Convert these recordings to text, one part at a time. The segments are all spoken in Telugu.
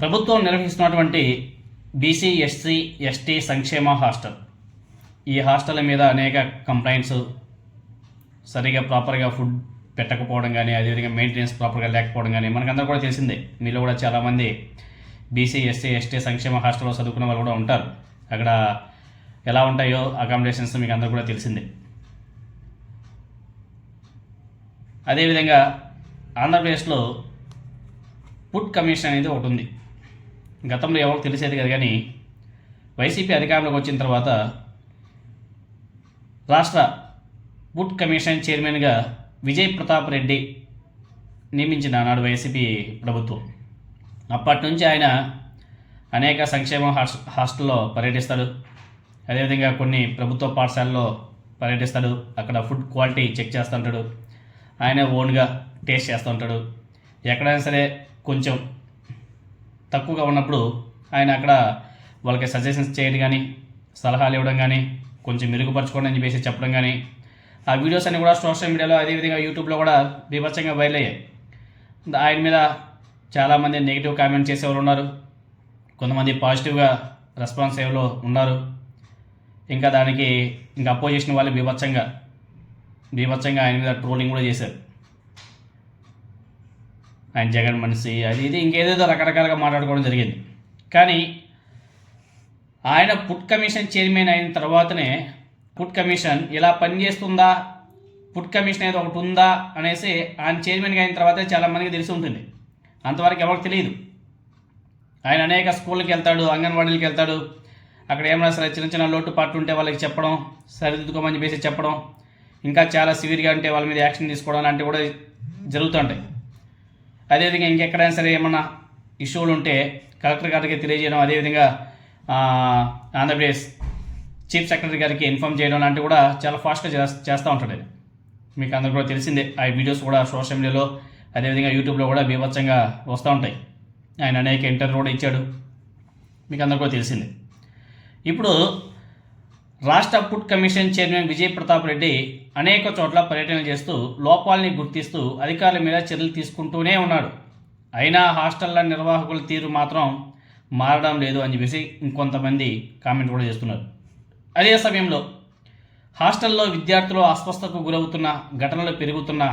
ప్రభుత్వం నిర్వహిస్తున్నటువంటి బీసీ ఎస్సీ ఎస్టీ సంక్షేమ హాస్టల్. ఈ హాస్టల్ మీద అనేక కంప్లైంట్స్ సరిగా ప్రాపర్గా ఫుడ్ పెట్టకపోవడం కానీ అదేవిధంగా మెయింటెనెన్స్ ప్రాపర్గా లేకపోవడం కానీ మనకందరూ కూడా తెలిసిందే. మీలో కూడా చాలామంది బీసీ ఎస్సీ ఎస్టీ సంక్షేమ హాస్టల్లో చదువుకున్న వాళ్ళు కూడా ఉంటారు. అక్కడ ఎలా ఉంటాయో అకామిడేషన్స్ మీకు అందరూ కూడా తెలిసిందే. అదేవిధంగా ఆంధ్రప్రదేశ్లో ఫుడ్ కమిషన్ అనేది ఒకటి ఉంది. గతంలో ఎవరికి తెలిసేది కదా కానీ వైసీపీ అధికారంలోకి వచ్చిన తర్వాత రాష్ట్ర బుట్ కమిషన్ చైర్మన్గా విజయ్ ప్రతాప్ రెడ్డి నియమించిన నాడు వైసీపీ ప్రభుత్వం. అప్పటి నుంచి ఆయన అనేక సంక్షేమ హాస్ హాస్టల్లో పర్యటిస్తాడు. అదేవిధంగా కొన్ని ప్రభుత్వ పాఠశాలలో పర్యటిస్తాడు. అక్కడ ఫుడ్ క్వాలిటీ చెక్ చేస్తుంటాడు. ఆయన ఓన్గా టేస్ట్ చేస్తూ ఉంటాడు ఎక్కడైనా సరే కొంచెం తక్కువగా ఉన్నప్పుడు ఆయన అక్కడ వాళ్ళకి సజెషన్స్ చేయడం కానీ సలహాలు ఇవ్వడం కానీ కొంచెం మెరుగుపరచుకోండి అని చెప్పేసి చెప్పడం కానీ ఆ వీడియోస్ అన్ని కూడా సోషల్ మీడియాలో అదేవిధంగా యూట్యూబ్లో కూడా బీభత్సంగా వైరల్ అయ్యాయి. ఆయన మీద చాలామంది నెగిటివ్ కామెంట్ చేసేవారు ఉన్నారు. కొంతమంది పాజిటివ్గా రెస్పాన్స్ ఏవలో ఉన్నారు. ఇంకా దానికి ఇంకా అపోజిషన్ వాళ్ళు బీభత్సంగా బీభత్సంగా ఆయన మీద ట్రోలింగ్ కూడా చేశారు. ఆయన జగన్ మనిషి అది ఇది ఇంకేదేదో రకరకాలుగా మాట్లాడుకోవడం జరిగింది. కానీ ఆయన ఫుడ్ కమిషన్ చైర్మన్ అయిన తర్వాతనే ఫుడ్ కమిషన్ ఇలా పనిచేస్తుందా ఫుడ్ కమిషన్ అనేది ఒకటి ఉందా అనేసి ఆయన చైర్మన్గా అయిన తర్వాతే చాలామందికి తెలిసి ఉంటుంది. అంతవరకు ఎవరికి తెలియదు. ఆయన అనేక స్కూళ్ళకి వెళ్తాడు అంగన్వాడీలకి వెళ్తాడు. అక్కడ ఏమైనా సరే చిన్న చిన్న లోటుపాట్లు ఉంటే వాళ్ళకి చెప్పడం సరిదిద్దుకోమని చెప్పేసి చెప్పడం ఇంకా చాలా సివియర్గా ఉంటే వాళ్ళ మీద యాక్షన్ తీసుకోవడం లాంటివి కూడా జరుగుతుంటాయి. అదేవిధంగా ఇంకెక్కడైనా సరే ఏమన్నా ఇష్యూలు ఉంటే కలెక్టర్ గారికి తెలియజేయడం అదేవిధంగా ఆంధ్రప్రదేశ్ చీఫ్ సెక్రటరీ గారికి ఇన్ఫామ్ చేయడం లాంటివి కూడా చాలా ఫాస్ట్గా చేస్తూ ఉంటాడు. అది మీకు అందరు కూడా తెలిసిందే ఆ వీడియోస్ కూడా సోషల్ మీడియాలో అదేవిధంగా యూట్యూబ్లో కూడా బీభత్సంగా వస్తూ ఉంటాయి. ఆయన అనేక ఇంటర్వ్యూ కూడా ఇచ్చాడు. మీకు అందరు కూడా తెలిసిందే. ఇప్పుడు రాష్ట్ర food commission chairman Vijay Pratap Reddy అనేక చోట్ల పర్యటన చేస్తూ లోపాలని గుర్తిస్తూ అధికారుల మీద చర్యలు తీసుకుంటూనే ఉన్నాడు. అయినా హాస్టళ్ళ నిర్వాహకుల తీరు మాత్రం మారడం లేదు అని చెప్పేసి ఇంకొంతమంది కామెంట్ కూడా చేస్తున్నారు. అదే సమయంలో హాస్టల్లో విద్యార్థులు అస్వస్థతకు గురవుతున్న ఘటనలు పెరుగుతున్న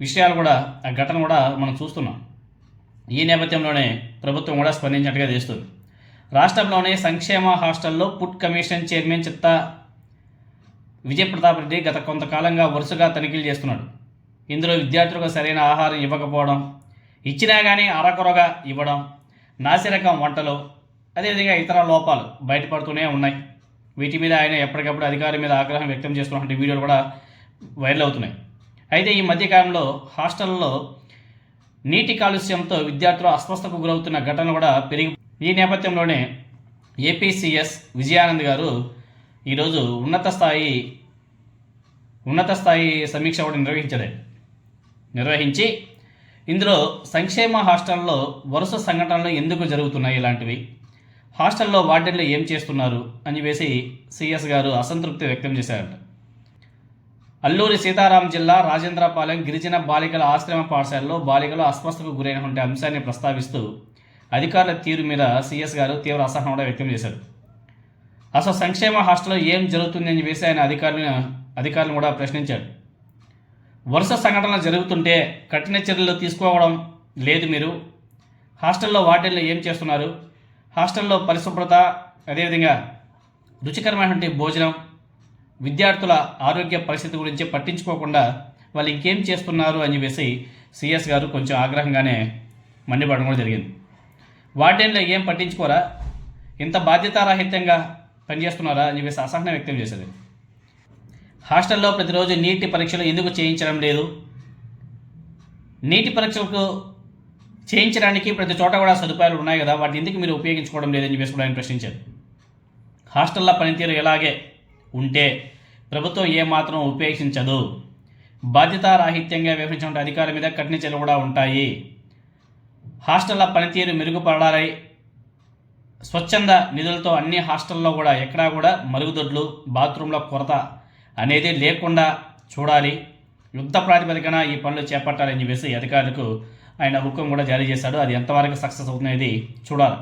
విషయాలు కూడా ఆ ఘటన కూడా మనం చూస్తున్నాం. ఈ నేపథ్యంలోనే ప్రభుత్వం కూడా స్పందించినట్టుగా చేస్తుంది రాష్ట్రంలోనే సంక్షేమ హాస్టల్లో పుట్ కమిషన్ చైర్మన్ చిత్త విజయప్రతాప్ రెడ్డి గత కొంతకాలంగా వరుసగా తనిఖీలు చేస్తున్నాడు. ఇందులో విద్యార్థులకు సరైన ఆహారం ఇవ్వకపోవడం ఇచ్చినా కానీ అరకొరగా ఇవ్వడం నాసిరకం వంటలు అదేవిధంగా ఇతర లోపాలు బయటపడుతూనే ఉన్నాయి. వీటి మీద ఆయన ఎప్పటికప్పుడు అధికారి మీద ఆగ్రహం వ్యక్తం చేస్తున్నటువంటి వీడియోలు కూడా వైరల్ అవుతున్నాయి. అయితే ఈ మధ్యకాలంలో హాస్టల్లో నీటి కాలుష్యంతో విద్యార్థులు అస్వస్థకు గురవుతున్న ఘటన కూడా పెరిగి ఈ నేపథ్యంలోనే ఏపీసీఎస్ విజయానంద్ గారు ఈరోజు ఉన్నత స్థాయి ఉన్నత స్థాయి సమీక్ష కూడా నిర్వహించలే నిర్వహించి ఇందులో సంక్షేమ హాస్టల్లో వరుస సంఘటనలు ఎందుకు జరుగుతున్నాయి ఇలాంటివి హాస్టల్లో వార్డెన్లు ఏం చేస్తున్నారు అని చెప్పేసి సిఎస్ గారు అసంతృప్తి వ్యక్తం చేశారట. అల్లూరి సీతారాం జిల్లా రాజేంద్రపాలెం గిరిజన బాలికల ఆశ్రమ పాఠశాలలో బాలికలు అస్వస్థకు గురైనటువంటి అంశాన్ని ప్రస్తావిస్తూ అధికారుల తీరు మీద సిఎస్ గారు తీవ్ర అసహనం కూడా వ్యక్తం చేశారు. అసలు సంక్షేమ హాస్టల్లో ఏం జరుగుతుంది అని చెప్పేసి ఆయన అధికారులను అధికారులను కూడా ప్రశ్నించారు. వరుస సంఘటనలు జరుగుతుంటే కఠిన చర్యలు తీసుకోవడం లేదు మీరు. హాస్టల్లో వాటిల్లో ఏం చేస్తున్నారు? హాస్టల్లో పరిశుభ్రత అదేవిధంగా రుచికరమైనటువంటి భోజనం విద్యార్థుల ఆరోగ్య పరిస్థితి గురించి పట్టించుకోకుండా వాళ్ళు ఇంకేం చేస్తున్నారు అని చెప్పేసి సిఎస్ గారు కొంచెం ఆగ్రహంగానే మండిపడడం కూడా జరిగింది. వార్డెన్లో ఏం పట్టించుకోరా? ఇంత బాధ్యతారాహిత్యంగా పనిచేస్తున్నారా అని చెప్పేసి అసహనం వ్యక్తం చేశారు హాస్టల్లో ప్రతిరోజు నీటి పరీక్షలు ఎందుకు చేయించడం లేదు? నీటి పరీక్షలకు చేయించడానికి ప్రతి చోట కూడా సదుపాయాలు ఉన్నాయి కదా వాటిని ఎందుకు మీరు ఉపయోగించుకోవడం లేదని చెప్పేసి కూడా ఆయన ప్రశ్నించారు. హాస్టల్ల పనితీరు ఎలాగే ఉంటే ప్రభుత్వం ఏమాత్రం ఉపేక్షించదు బాధ్యతారాహిత్యంగా వ్యవహరించిన అధికారుల మీద కఠిన చర్యలు కూడా ఉంటాయి. హాస్టళ్ళ పనితీరు మెరుగుపడాలి స్వచ్ఛంద నిధులతో అన్ని హాస్టల్లో కూడా ఎక్కడా కూడా మరుగుదొడ్లు బాత్రూంల కొరత అనేది లేకుండా చూడాలి. యుద్ధ ప్రాతిపదికన ఈ పనులు చేపట్టాలని చెప్పేసి అధికారులకు ఆయన హుక్కం కూడా జారీ చేశాడు. అది ఎంతవరకు సక్సెస్ అవుతుంది చూడాలి.